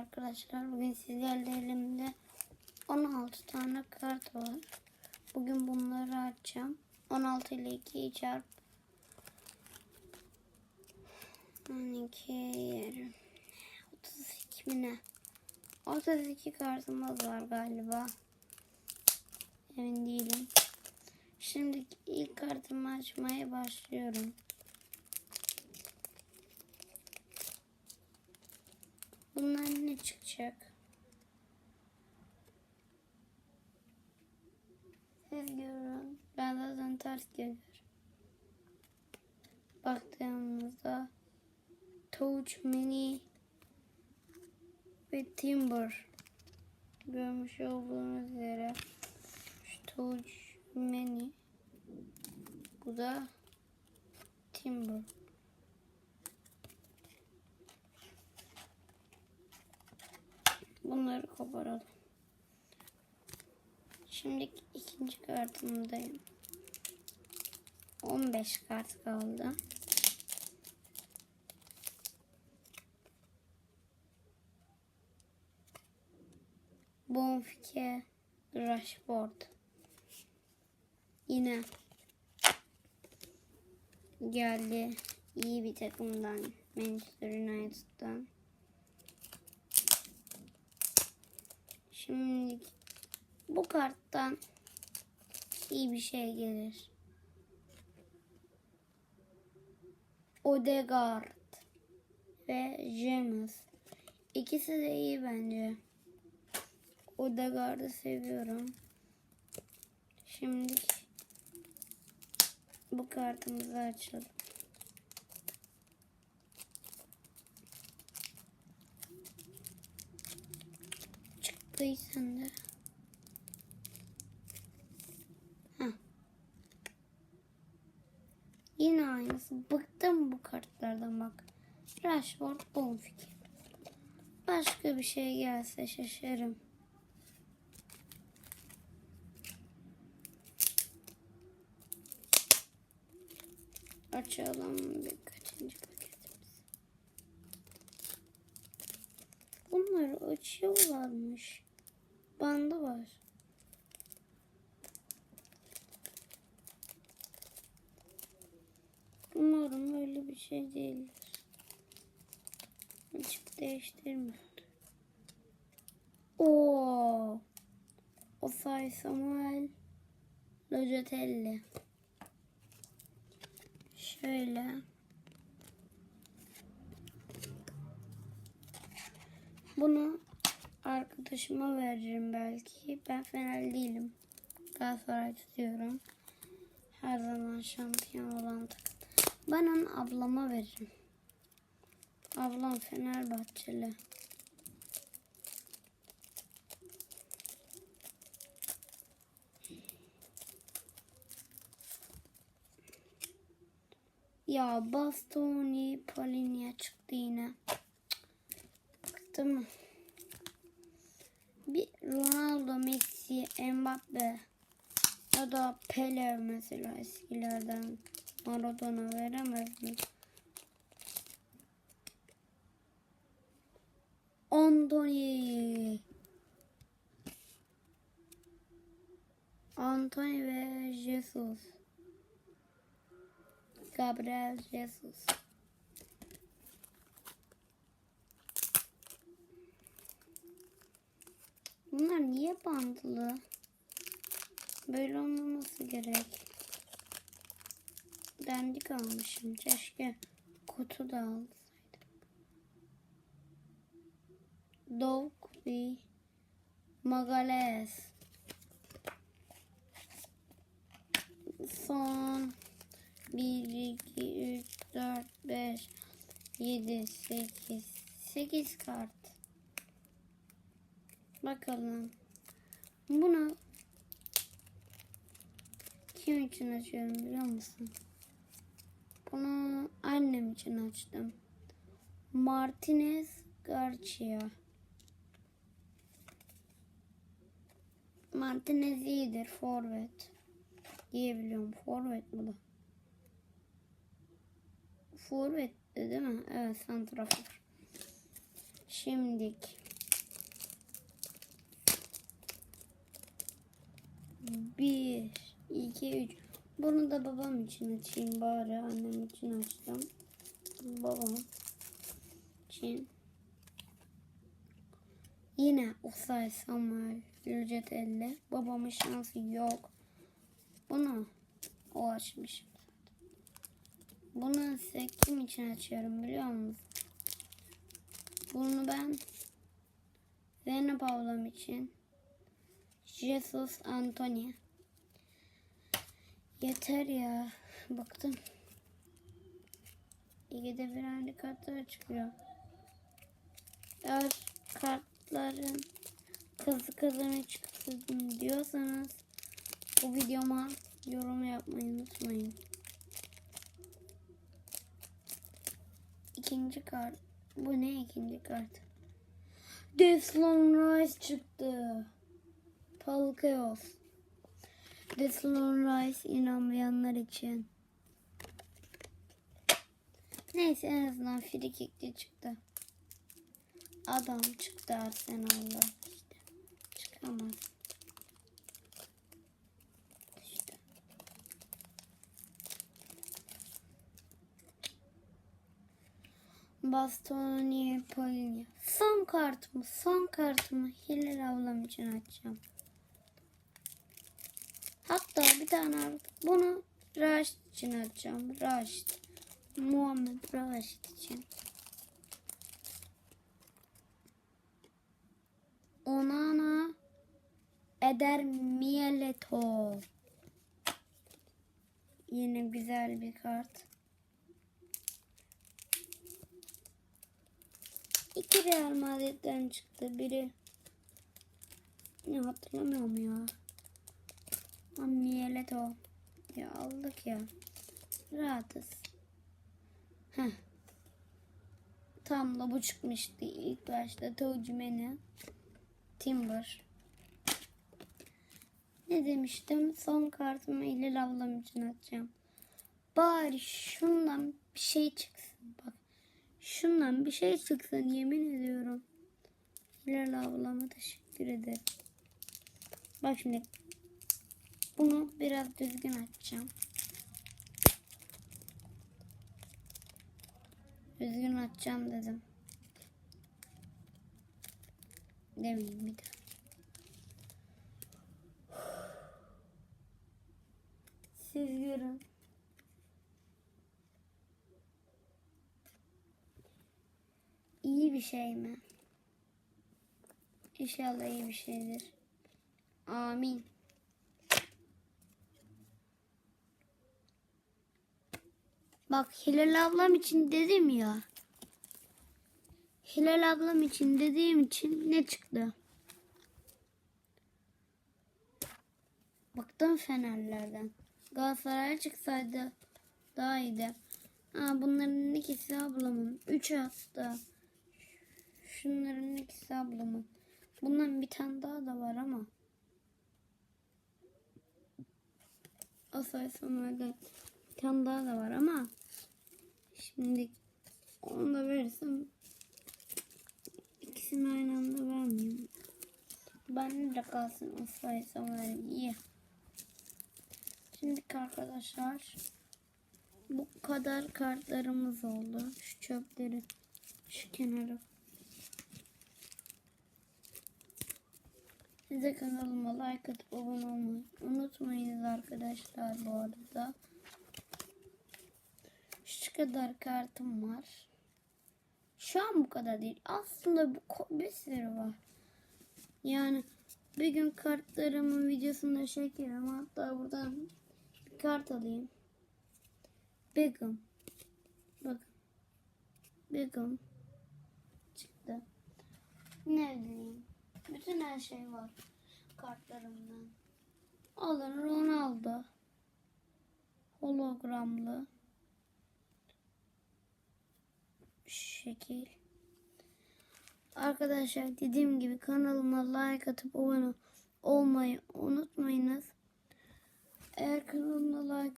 arkadaşlar. Bugün sizlerle elimde 16 tane kart var. Bugün bunları açacağım. 16 ile 2'yi çarp. 12 20, 32 mi ne? 32 kartımız var galiba. Emin değilim. Şimdi ilk kartımı açmaya başlıyorum. Bunlar ne çıkacak? Siz görün. Ben zaten ters görüyorum. Baktığımızda Touch Mini ve Timber görmüş olduğunuz üzere şu Touch Mini bu da Timber. Bunları koparalım. Şimdi ikinci kartımdayım. 15 kart kaldı. Bonfike Rashford. Yine geldi iyi bir takımdan Manchester United'dan. Şimdi bu karttan iyi bir şey gelir. Odegaard ve James. İkisi de iyi bence. Odegaard'ı seviyorum. Şimdi bu kartımızı açalım. Çıktıysan da. Heh. Yine aynısı. Bıktım bu kartlardan bak. Rashford Bonfik. Başka bir şey gelse şaşarım. Açalım birkaçıncı paketimizi. Bunları açıyorlarmış. Bandı var. Umarım öyle bir şey değildir. Açıp değiştirme. Oo. Osay Samuel Locatelli. Şöyle. Bunu arkadaşıma veririm belki. Ben Fener değilim. Galatasaray tutuyorum. Her zaman şampiyon olan takım. Ben onu ablama veririm. Ablam Fenerbahçeli. Ya Bastoni Polinia çıktı yine. Bıktım. Bir Ronaldo, Messi, Mbappe ya da Pele mesela eskilerden Maradona veremez mi? Anthony. Anthony ve Jesus. Gabriel Jesus. Bunlar niye bandılı? Böyle olmaması gerek. Dandik almışım. Keşke kutu da alsaydım. Dog ve Magales. Son 1, 2, 3, 4, 5, 7, 8, 8 kart. Bakalım. Bunu kim için açıyorum biliyor musun? Bunu annem için açtım. Martinez Garcia. Martinez iyidir. Forvet. Diyebiliyorum. Forvet bu da. Forvet değil mi? Evet santrafor. Şimdik Bir, iki, üç. Bunu da babam için açayım bari. Annem için açtım. Babam için. Yine Usay Samuel Gülcet elle. Babamın şansı yok. Bunu o açmış. Bunu ise kim için açıyorum biliyor musun? Bunu ben Zeynep ablam için Jesus Antonia. Yeter ya. Baktım. İkide bir aynı kartlar çıkıyor. Eğer kartların kızı kızını çıksın diyorsanız bu videoma yorum yapmayı unutmayın. İkinci kart. Bu ne ikinci kart? Deslon Rice çıktı. Palkeos. Deslon Rice inanmayanlar için. Neyse en azından free kickli çıktı. Adam çıktı Arsenal'da. İşte. Çıkamaz. İşte. Bastoni Polinya. Son kartımı, son kartımı Hilal ablam için açacağım. Hatta bir tane artık bunu Raşit için açacağım. Raşit. Muhammed Raşit için. Onana Eder Mieleto. Yine güzel bir kart. İki Real Madrid'den çıktı. Biri ne hatırlamıyorum ya. Mieleto. Ya aldık ya. Rahatız. Heh. Tam da bu çıkmıştı ilk başta. Tocumeni. Timber. Ne demiştim? Son kartımı Eylül ablam için atacağım. Bari şundan bir şey çıksın. Bak. Şundan bir şey çıksın yemin ediyorum. Hilal ablama teşekkür ederim. Bak şimdi bunu biraz düzgün açacağım. Düzgün açacağım dedim. Demeyeyim bir daha. Siz görün. İyi bir şey mi? İnşallah iyi bir şeydir. Amin. Bak Hilal ablam için dedim ya. Hilal ablam için dediğim için ne çıktı? Baktım Fenerlerden. Galatasaray çıksaydı daha iyiydi. Ha, bunların ikisi ablamın. Üç hasta. Şunların ikisi ablamın. Bundan bir tane daha da var ama. Asay Samuel'den bir tane daha da var ama. Şimdi onu da verirsem ikisini aynı anda vermeyeyim. Ben de kalsın Asay Samuel iyi. Şimdi arkadaşlar bu kadar kartlarımız oldu. Şu çöpleri şu kenara. Size kanalıma like atıp abone olmayı unutmayınız arkadaşlar bu arada. Kadar kartım var. Şu an bu kadar değil. Aslında bu bir sürü var. Yani bir gün kartlarımın videosunu da çekerim. Hatta buradan bir kart alayım. Beckham. Bakın. Beckham. Çıktı. Ne bileyim. Bütün her şey var. Kartlarımdan. Alın Ronaldo. Hologramlı. Şekil. Arkadaşlar dediğim gibi kanalıma like atıp abone olmayı unutmayınız. Eğer kanalıma like